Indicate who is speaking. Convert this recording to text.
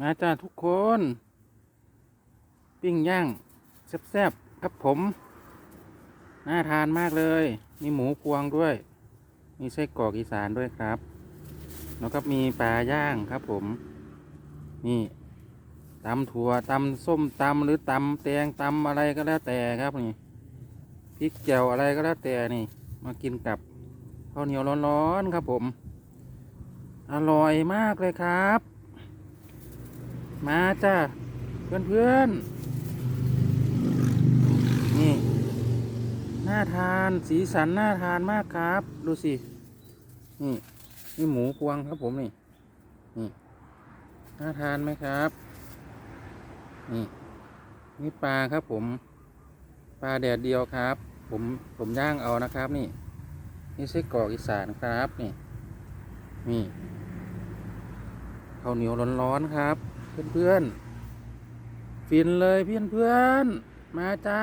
Speaker 1: มาจ้าทุกคน ปิ้งย่างแซ่บๆครับผม น่าทานมากเลย มีหมูพวงด้วย มีไส้กรอกอีสานด้วยครับ แล้วก็มีปลาย่างครับผม นี่ตำถั่วตำส้มตำหรือตำแตงตำอะไรก็แล้วแต่ครับนี่พริกแจ่วอะไรก็แล้วแต่นี่ มากินกับข้าวเหนียวร้อนๆครับผม อร่อยมากเลยครับ มาจ้าเพื่อนๆนี่น่าทานสีสันน่าทานมากครับ ดูสิ นี่นี่หมูพวงครับผมนี่ นี่น่าทานไหมครับ นี่นี่ปลาครับผม ปลาแดดเดียวครับ ผมผมย่างเอานะครับ นี่นี่ไส้กรอกอีสานครับนี่นี่ข้าวเหนียวร้อนๆครับ เพื่อนๆฟินเลยเพื่อนๆมาจ้า